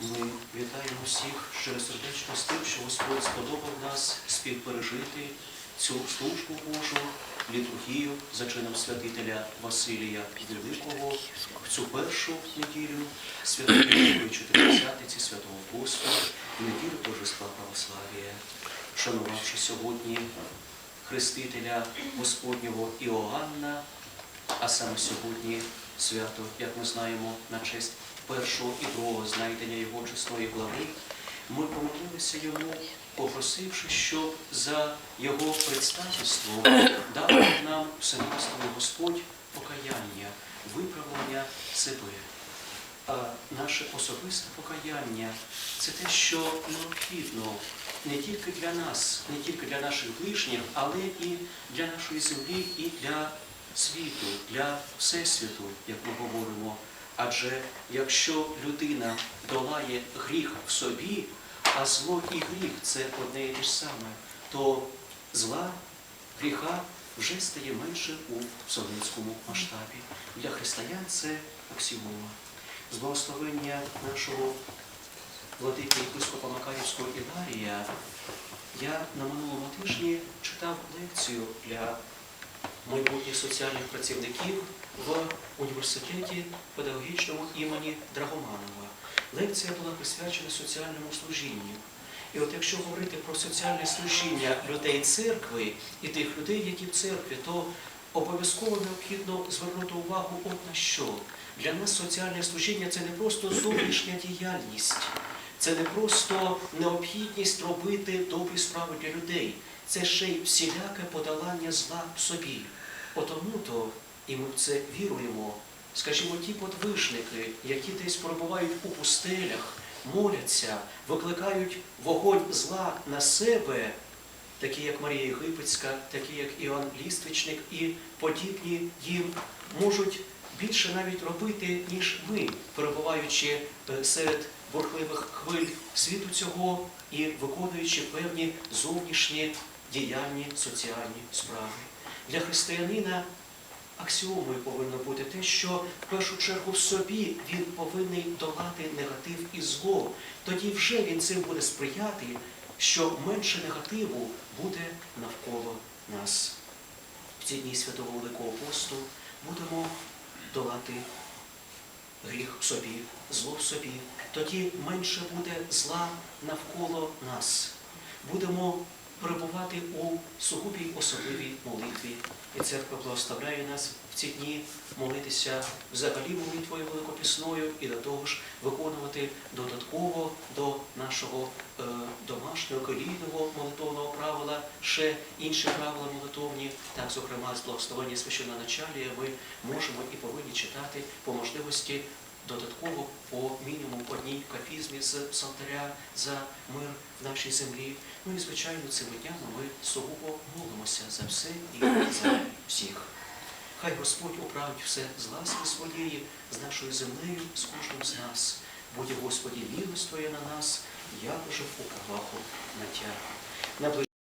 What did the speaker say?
Ми вітаємо всіх щиросердечно з тим, що Господь сподобав нас співпережити цю службу Божу, літургію за чином святителя Василія Великого в цю першу неділю Святої Чотиридесятиці Святого Посту, неділю Божества Православія, шанувавши сьогодні Хрестителя Господнього Іоанна, а саме сьогодні свято, як ми знаємо, на честь першого і другого знайдення його чесної глави, ми помолилися йому, попросивши, щоб за його предстательством дав нам всемилостивий Господь покаяння, виправлення себе. А наше особисте покаяння це те, що необхідно не тільки для нас, не тільки для наших ближніх, але і для нашої землі, і для світу, для всесвіту, як ми говоримо. Адже якщо людина долає гріх в собі, а зло і гріх це одне і те ж саме, то зла, гріха вже стає менше у вселенському масштабі. Для християн це аксіома. З благословення нашого владики єпископа Макарівського Іларія я на минулому тижні читав лекцію для майбутніх соціальних працівників в університеті педагогічному імені Драгоманова. Лекція була присвячена соціальному служінню. І от якщо говорити про соціальне служіння людей церкви і тих людей, які в церкві, то обов'язково необхідно звернути увагу от на що. Для нас соціальне служіння це не просто зовнішня діяльність, це не просто необхідність робити добрі справи для людей, це ще й всіляке подолання зла в собі. Отому то, і ми в це віруємо, скажімо, ті подвижники, які десь перебувають у пустелях, моляться, викликають вогонь зла на себе, такі як Марія Єгипетська, такі як Іоанн Ліствичник і подібні їм можуть більше навіть робити, ніж ми, перебуваючи е, серед бурхливих хвиль світу цього і виконуючи певні зовнішні діяльні соціальні справи. Для християнина аксіомою повинно бути те, що в першу чергу в собі він повинен долати негатив і зло. Тоді вже він цим буде сприяти, що менше негативу буде навколо нас. В ці дні Святого Великого посту будемо долати гріх в собі, зло в собі. Тоді менше буде зла навколо нас. Будемо перебувати у сугубій особливій молитві. І церква благословляє нас в ці дні молитися взагалі молитвою великопісною і до того ж виконувати додатково до нашого е, колійного молитовного правила ще інші правила молитовні. Так, зокрема, з благословення священноначалія ми можемо і повинні читати по можливості додатково по мінімум одній кафізмі з псалтаря за мир в нашій землі. Ну і звичайно, цими днями ми сугубо молимося за все і за всіх. Хай Господь управить все з ласки своєї, з нашою землею, з кожним з нас. Будь Господі милость Твоя на нас, як уже у праваху на тя.